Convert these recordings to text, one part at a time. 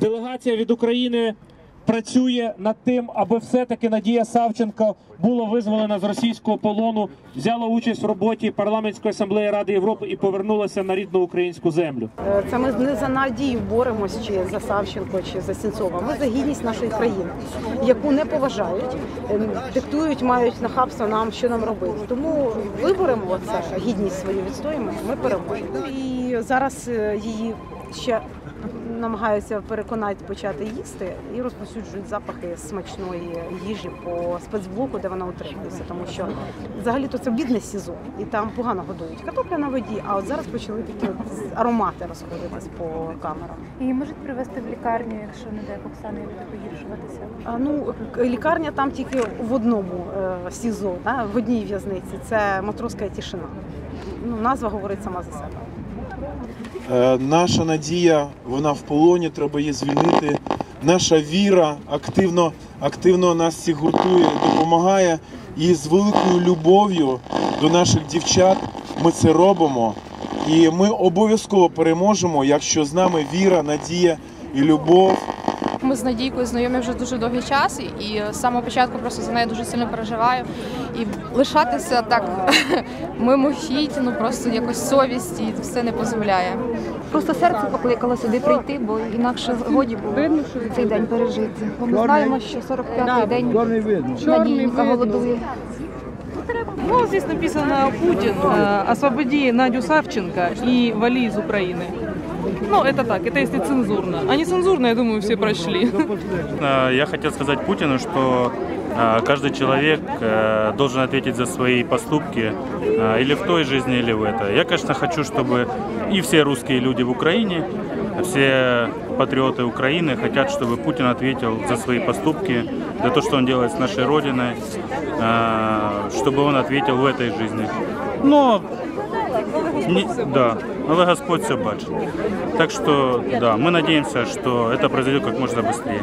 Делегація від України працює над тим, аби все-таки Надія Савченко була визволена з російського полону, взяла участь в роботі парламентської асамблеї Ради Європи і повернулася на рідну українську землю. Е, Це ми не за Надію боремось, чи за Савченко, чи за Сінцова. Ми за гідність нашої країни, яку не поважають, ем, диктують, мають нахабство нам, що нам робити. Тому виборемо це гідність свою відстоїмо. Ми переможемо. І зараз е, її ще намагаються переконати почати їсти і розповсюджують запахи смачної їжі по спецблоку, де вона утримується, тому що взагалі то це бідне СІЗО, і там погано годують. Картопля на воді, а от зараз почали такі от аромати розходитись по камерам. Її можуть привезти в лікарню, якщо не дай Бог стані буде погіршуватися. А, ну лікарня там тільки в одному е, СІЗО, да, в одній в'язниці. Це матроська тишина. Ну, назва говорить сама за себе. Е, Наша надія, вона в полоні, треба її звільнити. Наша віра активно, активно нас всіх гуртує, допомагає. І з великою любов'ю до наших дівчат ми це робимо. І ми обов'язково переможемо, якщо з нами віра, надія і любов. Ми з Надійкою знайомі вже дуже довгий час, і з самого початку просто за нею дуже сильно переживаю. І лишатися так мимохідь, ну просто якось совість і все не дозволяє. Просто серце покликало сюди прийти, бо інакше годі було цей день пережити. Бо ми знаємо, що 45-й день Надійка голодує. Ну, здесь написано Путин, э, освободи Надю Савченко и вали из Украины. Ну, это так, это если цензурно. А не цензурно, я думаю, все прочли. Э, Я хотел сказать Путину, что э, каждый человек э, должен ответить за свои поступки э, или в той жизни, или в этой. Я, конечно, хочу, чтобы и все русские люди в Украине, все патриоты Украины хотят, чтобы Путин ответил за свои поступки, за то, что он делает с нашей Родиной, э, чтобы он ответил в этой жизни. Но не- да, але Господь все бачит. Так что, да, мы надеемся, что это произойдет как можно быстрее.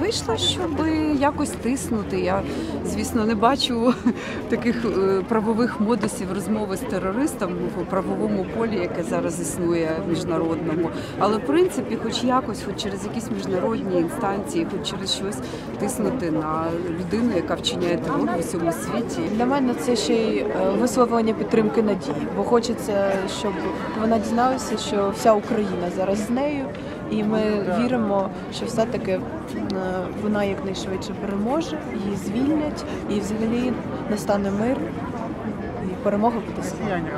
Вийшла, щоб якось тиснути. Я, звісно, не бачу таких е, правових модусів розмови з терористом в правовому полі, яке зараз існує міжнародному. Але в принципі, хоч якось, хоч через якісь міжнародні інстанції, хоч через щось тиснути на людину, яка вчиняє терор в усьому світі. Для мене це ще й е, висловлення підтримки надії, бо хочеться, щоб вона дізналася, що вся Україна зараз з нею, і ми віримо, що все-таки е, вона якнайшвидше переможе, її звільнять, і взагалі настане мир, і перемога буде нами.